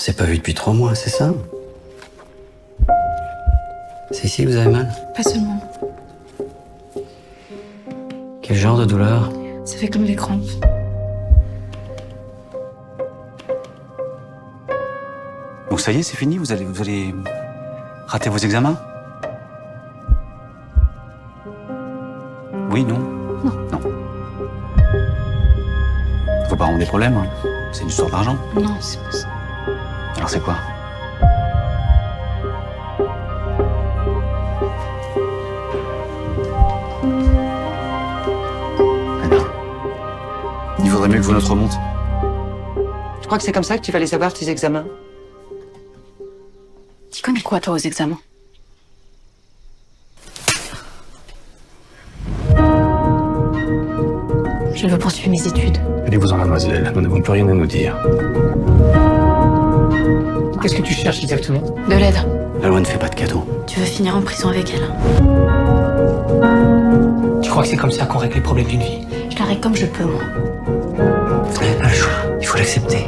s'est pas vu depuis trois mois, c'est ça C'est ici que vous avez mal Pas seulement. Quel genre de douleur Ça fait comme des crampes. Donc ça y est, c'est fini Vous allez, vous allez rater vos examens Oui, non Non. Non. Vos parents ont des problèmes hein C'est une histoire d'argent Non, c'est pas ça. Alors c'est quoi Anna, il vaudrait mieux que vos notes remontent. Tu crois que c'est comme ça que tu vas les avoir, tes examens Tu connais quoi, toi, aux examens Je veux poursuivre mes études. Allez-vous-en, mademoiselle. Nous n'avons plus rien à nous dire. Qu'est-ce que tu cherches exactement De l'aide. La loi ne fait pas de cadeaux. Tu veux finir en prison avec elle Tu crois que c'est comme ça qu'on règle les problèmes d'une vie Je la règle comme je peux, moi. Vous n'avez pas le choix, il faut l'accepter.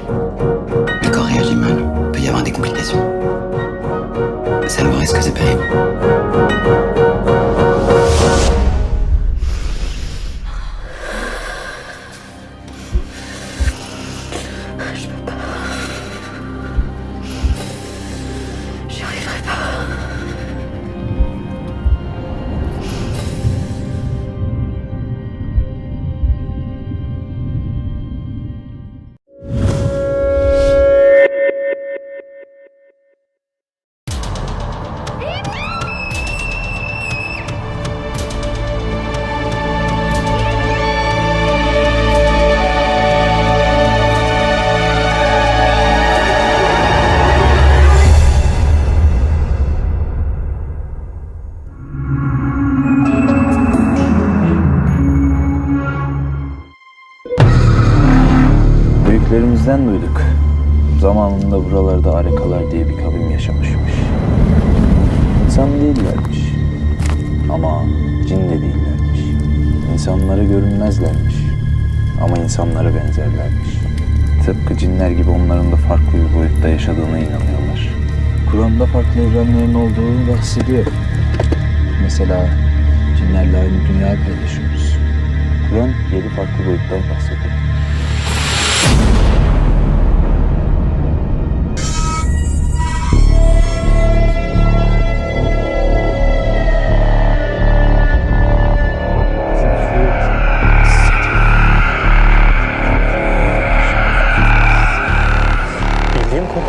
Le corps réagit mal, il peut y avoir des complications. Ça ne vous reste que c'est. Büyüklerimizden duyduk. Zamanında buralarda arekalar diye bir kavim yaşamışmış. İnsan değillermiş. Ama cin de değillermiş. İnsanlara görünmezlermiş. Ama insanlara benzerlermiş. Tıpkı cinler gibi onların da farklı bir boyutta yaşadığına inanıyorlar. Kur'an'da farklı evrenlerin olduğunu bahsediyor. Mesela cinlerle aynı dünyayı paylaşıyoruz. Kur'an yedi farklı boyuttan bahsediyor.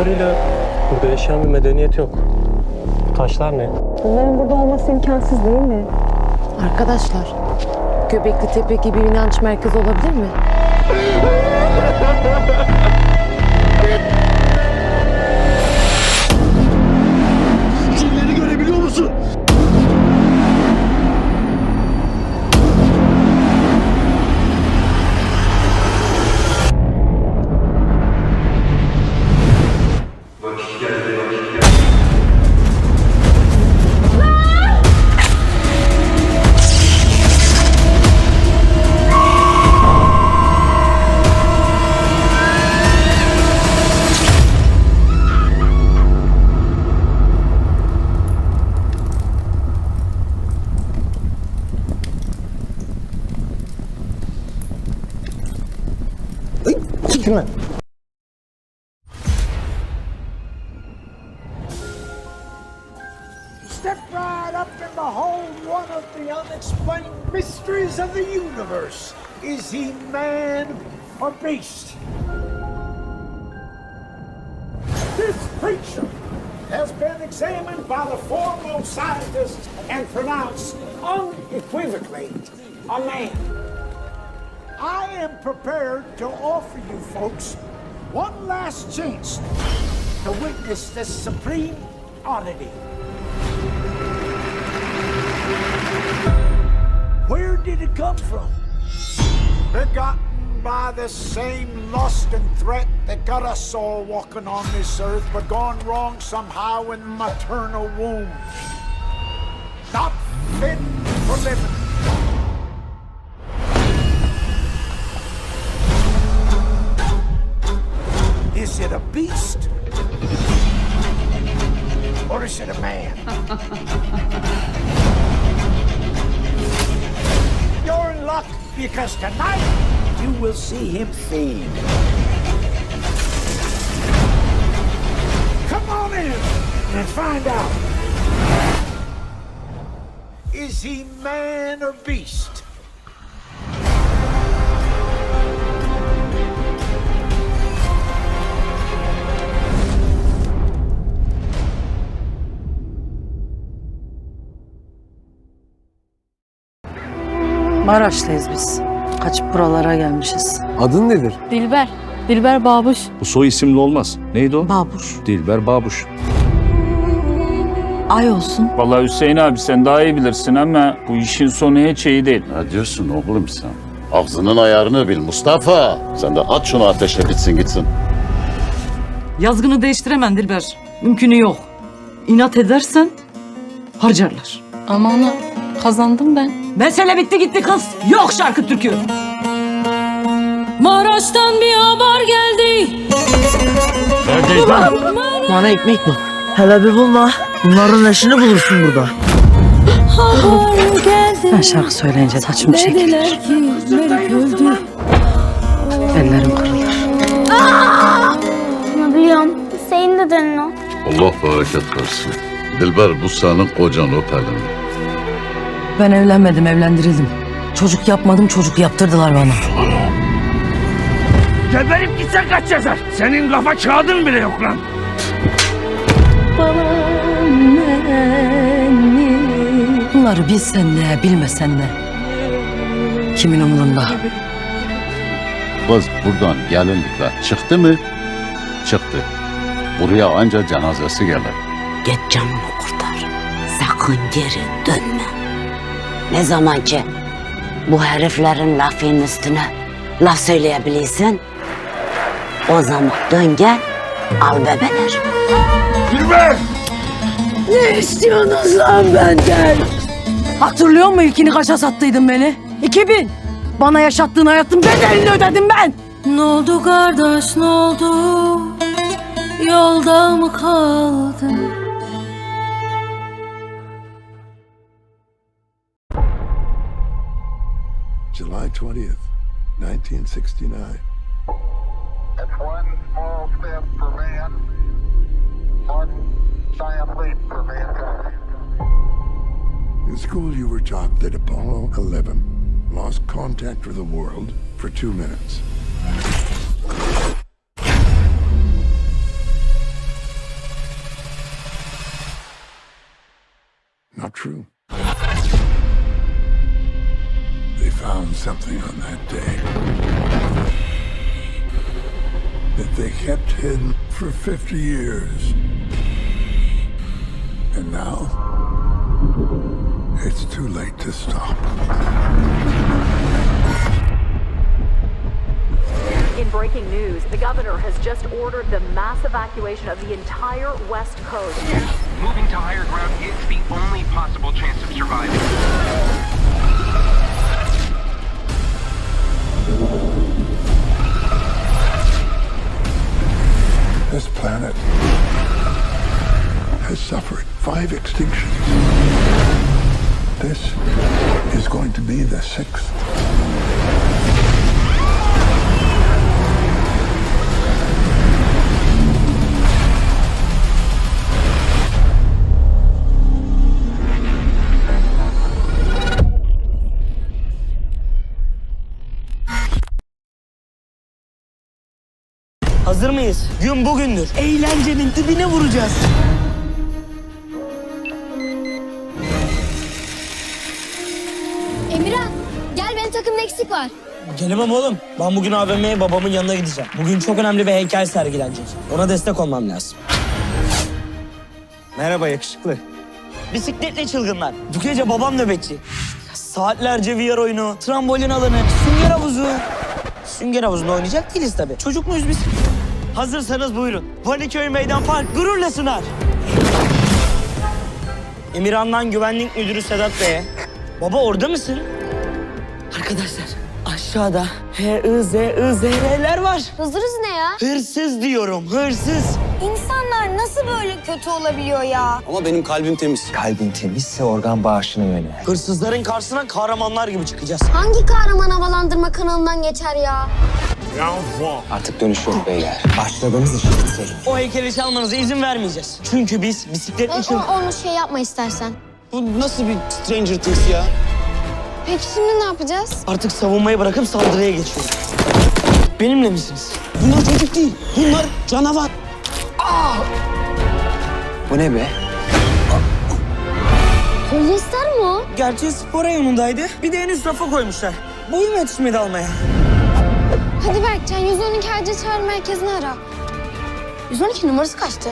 Kadarıyla burada yaşayan bir medeniyet yok. Bu taşlar ne? Bunların burada olması imkansız değil mi? Arkadaşlar, Göbekli Tepe gibi bir inanç merkezi olabilir mi? Step right up and behold one of the unexplained mysteries of the universe. Is he man or beast? This creature has been examined by the foremost scientists and pronounced unequivocally a man. I am prepared to offer you folks one last chance to witness this supreme oddity. Where did it come from? Begotten by the same lust and threat that got us all walking on this earth, but gone wrong somehow in maternal womb. Not fit for living. Is Or is it a man. You're in luck because tonight you will see him feed. Come on in and find out. Is he man or beast? Maraşlıyız biz. Kaçıp buralara gelmişiz. Adın nedir? Dilber. Dilber Babuş. Bu soy isimli olmaz. Neydi o? Babuş. Dilber Babuş. Ay olsun. Vallahi Hüseyin abi sen daha iyi bilirsin ama bu işin sonu hiç iyi değil. Ne diyorsun oğlum sen? Ağzının ayarını bil Mustafa. Sen de at şunu ateşle bitsin gitsin. Yazgını değiştiremem Dilber. Mümkünü yok. İnat edersen harcarlar. Ama ana kazandım ben. Mesele bitti gitti kız. Yok şarkı türkü. Maraş'tan bir haber geldi. Bana ekmek bul. Hele bir bulma. Bunların eşini bulursun burada. Haber geldi. Ben şarkı söyleyince saçım çekilir. Dediler ki Melik öldü. Ellerim kırılır. Biliyorum. Hüseyin dedenin o. Allah bereket versin. Dilber bu senin kocan öp elini. Ben evlenmedim, evlendirildim. Çocuk yapmadım, çocuk yaptırdılar bana. Geberip gitsen kaç yazar? Senin kafa kağıdın bile yok lan. Bunları bilsen ne, bilmesen ne. Kimin umurunda? Kız buradan gelinlikle çıktı mı? Çıktı. Buraya anca cenazesi gelir. Git canını kurtar. Sakın geri dönme. Ne zaman ki bu heriflerin lafının üstüne laf söyleyebilirsin, o zaman dön gel, al bebeler. Dilber! Ne istiyorsunuz lan benden? Hatırlıyor musun ilkini kaça sattıydın beni? 2000. Bana yaşattığın hayatın bedelini ödedim ben. Ne oldu kardeş ne oldu? Yolda mı kaldın? 20th, 1969. That's one small step for man, one giant leap for mankind. In school, you were taught that Apollo 11 lost contact with the world for two minutes. They something on that day that they kept hidden for 50 years. And now, it's too late to stop. In breaking news, the governor has just ordered the mass evacuation of the entire West Coast. Moving to higher ground is the only possible chance of surviving. This planet has suffered five extinctions. This is going to be the sixth. Hazır mıyız? Gün bugündür. Eğlencenin dibine vuracağız. Emirhan gel benim takımda eksik var. Gelemem oğlum. Ben bugün AVM'ye babamın yanına gideceğim. Bugün çok önemli bir heykel sergilenecek. Ona destek olmam lazım. Merhaba yakışıklı. Bisikletli çılgınlar. Bu gece babam nöbetçi. Saatlerce VR oyunu, trambolin alanı, sünger havuzu. Sünger havuzunda oynayacak değiliz tabii. Çocuk muyuz biz? Hazırsanız buyurun. Valiköy Meydan Park gururla sunar. Emirhan'dan güvenlik müdürü Sedat Bey'e. Baba orada mısın? Arkadaşlar aşağıda H-I-Z-I-Z-R'ler var. Hızırız ne ya? Hırsız diyorum hırsız. İnsanlar nasıl böyle kötü olabiliyor ya? Ama benim kalbim temiz. Kalbin temizse organ bağışına yönel. Hırsızların karşısına kahramanlar gibi çıkacağız. Hangi kahraman havalandırma kanalından geçer ya? Artık dönüş yok beyler. Başladığımız işi bitirelim. O heykeli çalmanıza izin vermeyeceğiz. Çünkü biz bisikletli O, çılgın... onu şey yapma istersen. Bu nasıl bir Stranger Things ya? Peki şimdi ne yapacağız? Artık savunmayı bırakıp saldırıya geçiyoruz. Benimle misiniz? Bunlar çocuk değil. Bunlar canavar. Bu ne be? Polisler mi o? Gerçi spor reyonundaydı. Bir de en üst rafa koymuşlar. Boyum yetişmedi almaya. Hadi Berkcan 112 acil çağrı merkezini ara. 112 numarası kaçtı?